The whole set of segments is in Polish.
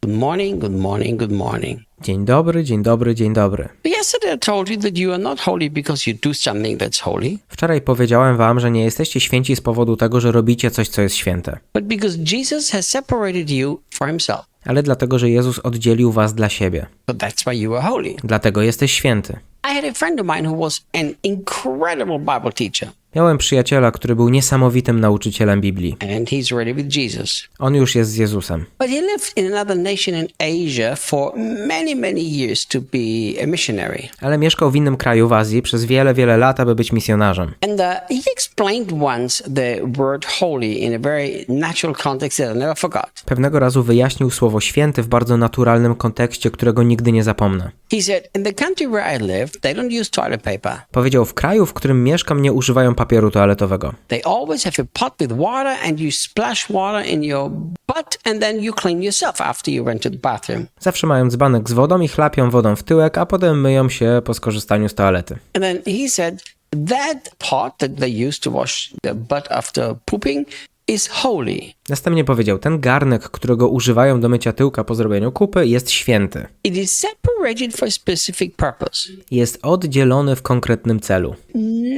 Good morning, good morning, good morning. Dzień dobry, dzień dobry, dzień dobry. Yesterday I told you that you are not holy because you do something that's holy, Wczoraj powiedziałem wam, że nie jesteście święci z powodu tego, że robicie coś, co jest święte, but because Jesus has separated you for himself. ale dlatego, że Jezus oddzielił was dla siebie. So that's why you are holy. Dlatego jesteś święty. I had a friend of mine who was an incredible Bible teacher, Miałem przyjaciela, który był niesamowitym nauczycielem Biblii. and he's already with Jesus. On już jest z Jezusem. But he lived in another nation in Asia for many, many years to be a missionary. Ale mieszkał w innym kraju w Azji przez wiele, wiele lat, aby być misjonarzem. And uh, he explained once the word holy in a very natural context that I never forgot. Pewnego razu wyjaśnił słowo święty w bardzo naturalnym kontekście, którego nigdy nie zapomnę. He said, In the country where I live, they don't use toilet paper. Powiedział, w kraju, w którym mieszkam, nie używają papieru toaletowego. They always have a pot with water and you splash water in your butt and then you clean yourself after you went to the bathroom. Zawsze mają dzbanek z wodą i chlapią wodą w tyłek, a potem myją się po skorzystaniu z toalety. And then he said, That pot that they use to wash the butt after pooping is holy. Następnie powiedział, ten garnek, którego używają do mycia tyłka po zrobieniu kupy, jest święty. It is separated for specific purpose. Jest oddzielony w konkretnym celu.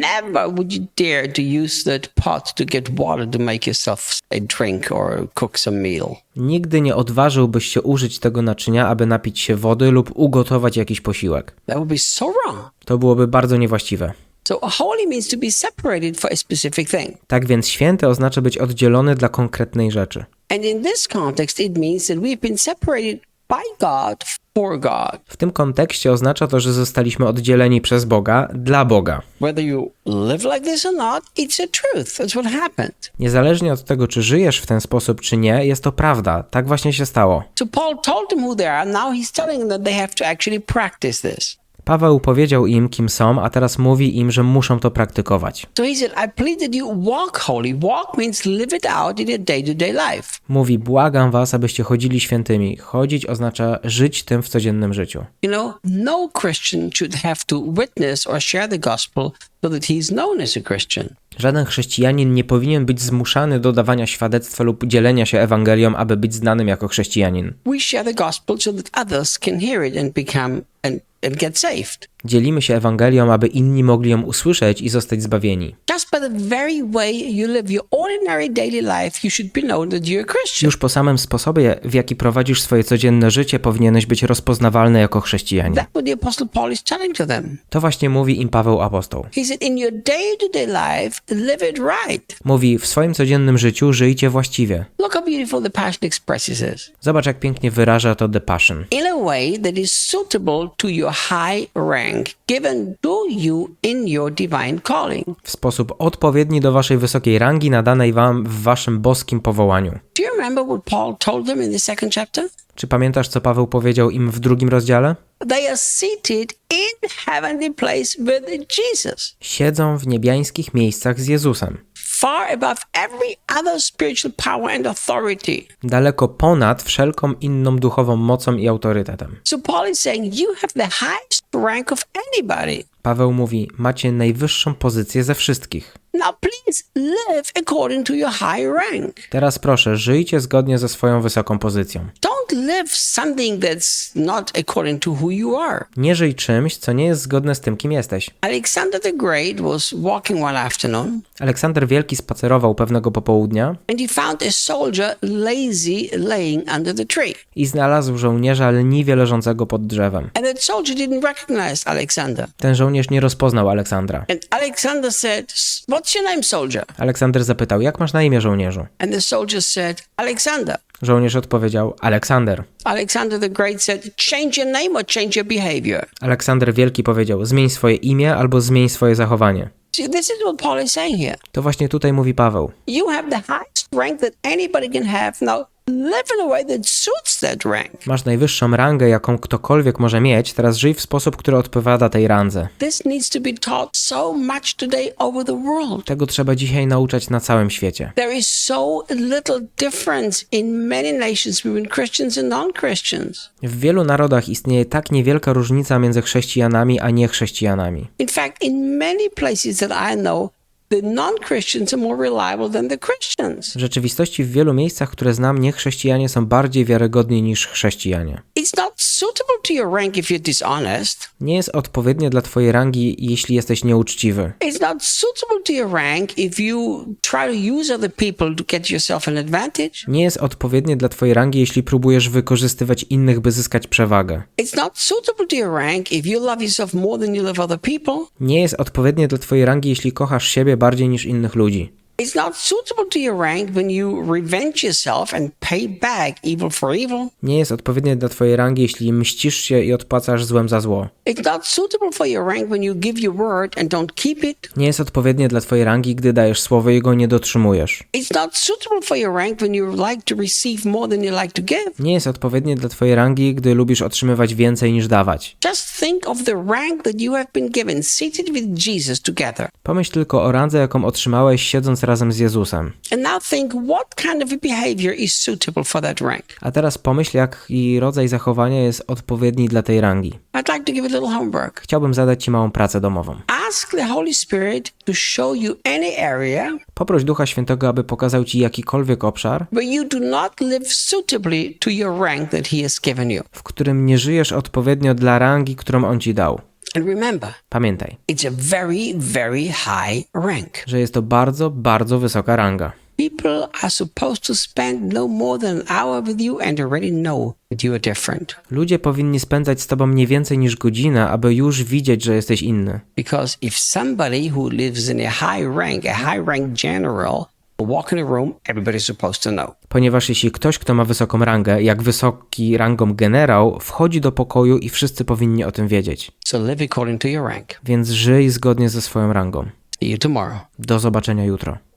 Never would you dare to use that pot to get water to make yourself a drink or cook some meal. Nigdy nie odważyłbyś się użyć tego naczynia, aby napić się wody lub ugotować jakiś posiłek. That would be so wrong. To byłoby bardzo niewłaściwe. Tak więc święty oznacza być oddzielony dla konkretnej rzeczy. W tym kontekście oznacza to, że zostaliśmy oddzieleni przez Boga dla Boga. Niezależnie od tego, czy żyjesz w ten sposób, czy nie, jest to prawda. Tak właśnie się stało. So Paul told them who they are. Now he's telling them that they have to actually practice this. Paweł powiedział im, kim są, a teraz mówi im, że muszą to praktykować. So he said, I plead that you walk holy. Walk means live it out in your day to day life. Mówi, błagam was, abyście chodzili świętymi. Chodzić oznacza żyć tym w codziennym życiu. You know, no Christian should have to witness or share the gospel so that he's known as a Christian. Żaden chrześcijanin nie powinien być zmuszany do dawania świadectwa lub dzielenia się Ewangelią, aby być znanym jako chrześcijanin. We share the gospel so that others can hear it and become and, get saved. Dzielimy się Ewangelią, aby inni mogli ją usłyszeć i zostać zbawieni. Just the very way you live your ordinary daily life, you should be known that you're a Christian. Już po samym sposobie, w jaki prowadzisz swoje codzienne życie, powinieneś być rozpoznawalny jako chrześcijanin. That's what the Apostle Paul is telling to them. To właśnie mówi im Paweł Apostoł. He said, In your day to day life, live it right. Mówi, w swoim codziennym życiu żyjcie właściwie. Look how beautiful the Passion expresses. Zobacz, jak pięknie wyraża to The Passion. In a way that is suitable to your high rank given to you in your divine calling. W sposób odpowiedni do waszej wysokiej rangi nadanej wam w waszym boskim powołaniu. Czy pamiętasz, co Paweł powiedział im w drugim rozdziale? Siedzą w niebiańskich miejscach z Jezusem. Daleko ponad wszelką inną duchową mocą i autorytetem. So Paul is saying you have the highest rank of anybody. Paweł mówi, macie najwyższą pozycję ze wszystkich. Now please live according to your high rank. Teraz proszę, żyjcie zgodnie ze swoją wysoką pozycją. Don't live something that's not according to who you are. Nie żyj czymś, co nie jest zgodne z tym, kim jesteś. Alexander the Great was walking one afternoon Aleksander Wielki spacerował pewnego popołudnia and he found a soldier lazy laying under the tree. i znalazł żołnierza leniwie leżącego pod drzewem. And that soldier didn't recognize Alexander. Ten żołnierz nie rozpoznał Aleksandra. And Alexander said, What's your name, soldier? Aleksander zapytał, jak masz na imię żołnierzu? And the soldier said, Alexander. Żołnierz odpowiedział, Aleksander. Alexander the Great said, Change your name or change your behavior. Aleksander Wielki powiedział, zmień swoje imię albo zmień swoje zachowanie. See, this is what Paul is saying here. To właśnie tutaj mówi Paweł. You have the highest rank that anybody can have. Now, live in a way that suits that rank. Masz najwyższą rangę, jaką ktokolwiek może mieć, teraz żyj w sposób, który odpowiada tej randze. This needs to be taught so much today over the world. Tego trzeba dzisiaj nauczać na całym świecie. There is so little difference in many nations between Christians and non Christians. W wielu narodach istnieje tak niewielka różnica między chrześcijanami a niechrześcijanami. In fact, in many places that I know, W rzeczywistości w wielu miejscach, które znam, niechrześcijanie są bardziej wiarygodni niż chrześcijanie. Nie jest odpowiednie dla twojej rangi, jeśli jesteś nieuczciwy. Nie jest odpowiednie dla twojej rangi, jeśli próbujesz wykorzystywać innych, by zyskać przewagę. Nie jest odpowiednie dla twojej rangi, jeśli kochasz siebie bardziej niż innych ludzi. It's not suitable to your rank when you revenge yourself and pay back evil for evil. Nie jest odpowiednie dla twojej rangi, jeśli mścisz się i odpłacasz złem za zło. It's not suitable for your rank when you give your word and don't keep it. Nie jest odpowiednie dla twojej rangi, gdy dajesz słowo i go nie dotrzymujesz. It's not suitable for your rank when you like to receive more than you like to give. Nie jest odpowiednie dla twojej rangi, gdy lubisz otrzymywać więcej niż dawać. Just think of the rank that you have been given, seated with Jesus together. Pomyśl tylko o randze, jaką otrzymałeś siedząc razem z Jezusem. A teraz pomyśl, jaki rodzaj zachowania jest odpowiedni dla tej rangi. Chciałbym zadać Ci małą pracę domową. Poproś Ducha Świętego, aby pokazał Ci jakikolwiek obszar, w którym nie żyjesz odpowiednio dla rangi, którą On Ci dał. And remember, Pamiętaj, it's a very, very high rank. że jest to bardzo, bardzo wysoka ranga. People are supposed to spend no more than an hour with you and already know that you are different. Ludzie powinni spędzać z Tobą nie więcej niż godzinę, aby już widzieć, że jesteś inny. Because if somebody who lives in a high rank, a high rank general, Ponieważ jeśli ktoś, kto ma wysoką rangę, jak wysoki rangą generał, wchodzi do pokoju i wszyscy powinni o tym wiedzieć. Więc żyj zgodnie ze swoją rangą. Do zobaczenia jutro.